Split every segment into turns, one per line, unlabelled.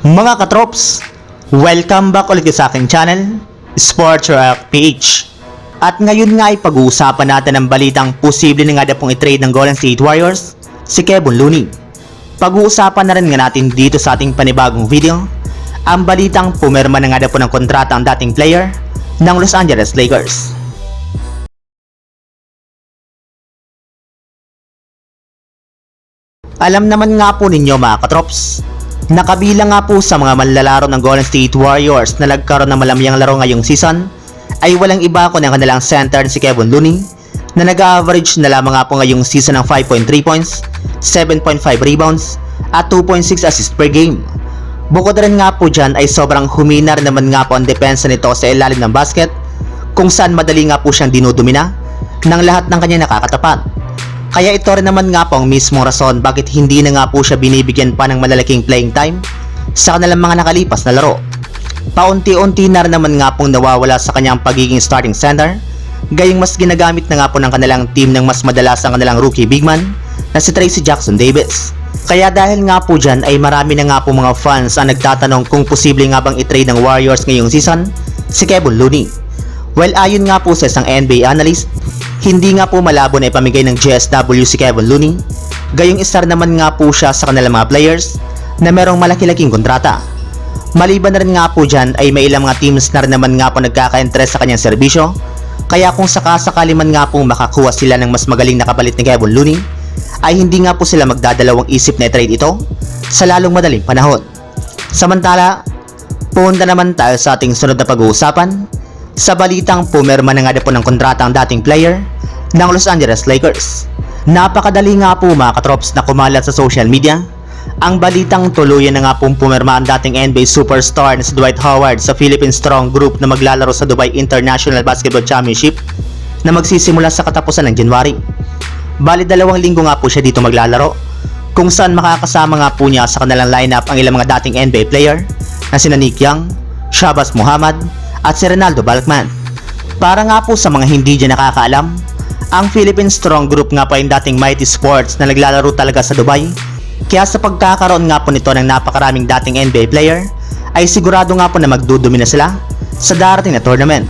Mga katrops, welcome back ulit sa aking channel, Sports Rock PH. At ngayon nga ay pag-uusapan natin ang balitang posible na nga daw pong i-trade ng Golden State Warriors, si Kevin Looney. Pag-uusapan na rin nga natin dito sa ating panibagong video, ang balitang pumirma na nga daw po ng kontrata ang dating player ng Los Angeles Lakers. Alam naman nga po ninyo mga katrops, nakabilang nga po sa mga manlalaro ng Golden State Warriors na nagkaroon ng malamyang laro ngayong season ay walang iba kundi ang kanilang center si Kevin Looney na nag-average na lamang nga po ngayong season ng 5.3 points, 7.5 rebounds at 2.6 assists per game. Bukod rin nga po dyan ay sobrang huminar naman nga po ang depensa nito sa ilalim ng basket kung saan madali nga po siyang dinudumina ng lahat ng kanya nakakatapat. Kaya ito rin naman nga po ang mismong rason bakit hindi na nga po siya binibigyan pa ng malalaking playing time sa kanilang mga nakalipas na laro. Paunti-unti na rin naman nga pong nawawala sa kanyang pagiging starting center, gayong mas ginagamit na nga po ng kanilang team ng mas madalas ang kanilang rookie big man na si Tracy Jackson Davis. Kaya dahil nga po dyan ay marami na nga po mga fans ang nagtatanong kung posible nga bang i-trade ng Warriors ngayong season si Kevin Looney. Well, ayon nga po sa isang NBA analyst, hindi nga po malabo na ipamigay ng GSW si Kevin Looney, gayong isar naman nga po siya sa kanilang mga players na merong malaki-laking kontrata. Maliban na rin nga po dyan ay may ilang mga teams na rin naman nga po nagkaka-interest sa kanyang serbisyo, kaya kung sakasakali man nga po makakuha sila ng mas magaling na kapalit ni Kevin Looney, ay hindi nga po sila magdadalawang isip na i-trade ito sa lalong madaling panahon. Samantala, punta naman tayo sa ating sunod na pag-uusapan sa balitang pumirma na nga po ng kontrata ang dating player ng Los Angeles Lakers. Napakadali nga po mga katrops na kumalat sa social media ang balitang tuluyan na nga pong pumirma ang dating NBA superstar na si Dwight Howard sa Philippine Strong Group na maglalaro sa Dubai International Basketball Championship na magsisimula sa katapusan ng January. Bali dalawang linggo nga po siya dito maglalaro kung saan makakasama nga po niya sa kanilang lineup ang ilang mga dating NBA player na sina Nick Young, Shabazz Muhammad at si Ronaldo Balkman. Para nga po sa mga hindi dyan nakakaalam, ang Philippine Strong Group nga po ay dating Mighty Sports na naglalaro talaga sa Dubai. Kaya sa pagkakaroon nga po nito ng napakaraming dating NBA player, ay sigurado nga po na magdudumi na sila sa darating na tournament.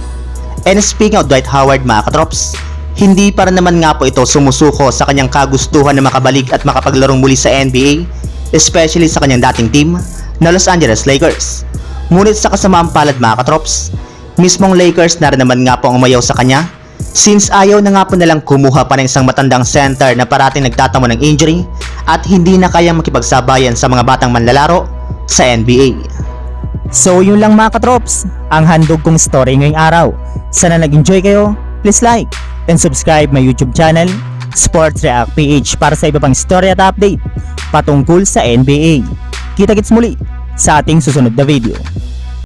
And speaking of Dwight Howard mga katrops, hindi pa rin naman nga po ito sumusuko sa kanyang kagustuhan na makabalik at makapaglarong muli sa NBA, especially sa kanyang dating team na Los Angeles Lakers. Ngunit sa kasamaang palad mga katrops, mismong Lakers na naman nga po ang umayaw sa kanya since ayaw na nga po nalang kumuha pa ng isang matandang center na parating nagtatamo ng injury at hindi na kayang makipagsabayan sa mga batang manlalaro sa NBA.
So yun lang mga katrops, ang handog kong story ngayong araw. Sana nag-enjoy kayo, please like and subscribe my YouTube channel, Sports React PH para sa iba pang story at update patungkol sa NBA. Kita-kits muli sa ating susunod na video.